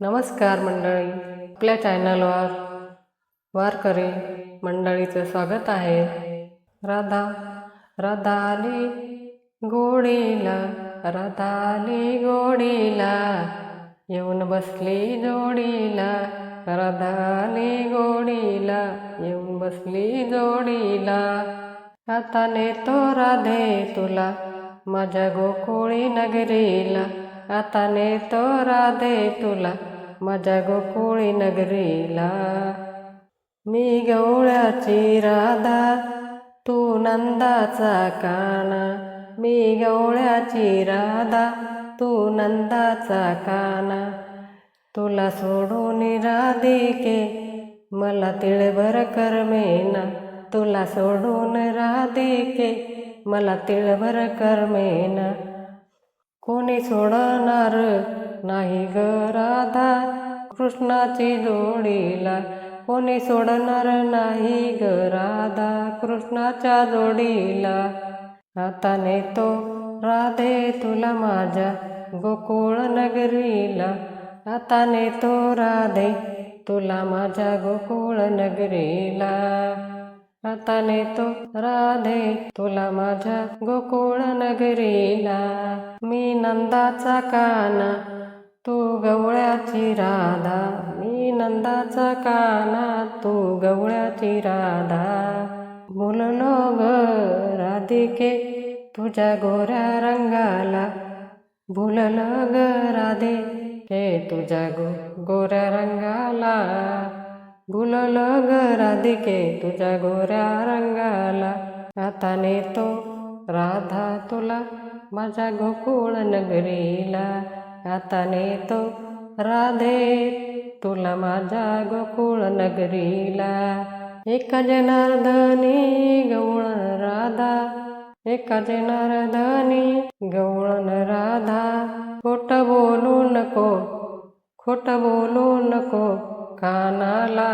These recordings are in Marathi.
नमस्कार मंडळी. आपल्या चॅनलवर वारकरी मंडळीचं स्वागत आहे. राधा राधाली गोडीला राधाली गोडीला. येऊन बसली जोडीला राधाली गोडीला. येऊन बसली जोडीला. आता नेतो राधे तुला माझ्या गोकुळी नगरीला. आता नेतो राधे तुला माझ्या गोकुळी नगरीला. मी गवळ्याची राधा तू नंदाचा काना. मी गवळ्याची राधा तू नंदाचा काना. तुला सोडून राधिके मला तिळभर करमेना. तुला सोडून राधिके मला तिळभर करमेना. कोणी सोडणार नाही ग राधा. कृष्णाची जोडीला कोणी सोडणार नाही ग राधा. कृष्णाच्या जोडीला आता नेतो राधे तुला माझ्या गोकुळ नगरीला. आता नेतो राधे तुला माझ्या गोकुळ नगरीला. आता नेतो राधे तुला माझ्या गोकुळ नगरीला. मी नंदाचा काना तू गवळ्याची राधा. मी नंदाचा काना तू गवळ्याची राधा. बोललो ग राधिके तुझ्या गोऱ्या रंगाला. भुललं ग राधे हे तुझ्या गो गोऱ्या रंगाला. भुललं ग राधिके तुझ्या गोऱ्या रंगाला. आता नेतो राधा तुला माझ्या गोकुळ नगरीला. आता नेतो राधे तुला माझ्या गोकुळ नगरीला. एक जनार्दनी गवळ राधा. एका जनार्दनी गवळण राधा. खोट बोलू नको खोट बोलू नको. कानाला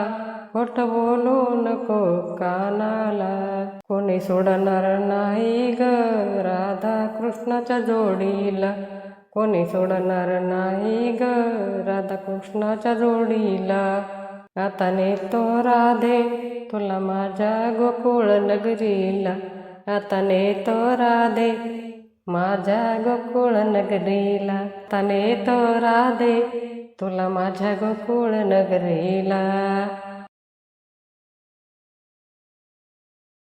खोट बोलू नको कानाला कोणी सोडणार नाही ग राधा कृष्णाच्या जोडीला. कोणी सोडणार नाही ग राधा कृष्णाच्या जोडीला. आता नेतो राधे तुला माझ्या गोकुळ नगरीला. आता नेतो राधे माझ्या गोकुळ नगरीला. आता नेतो राधे तुला माझ्या गोकुळ नगरीला.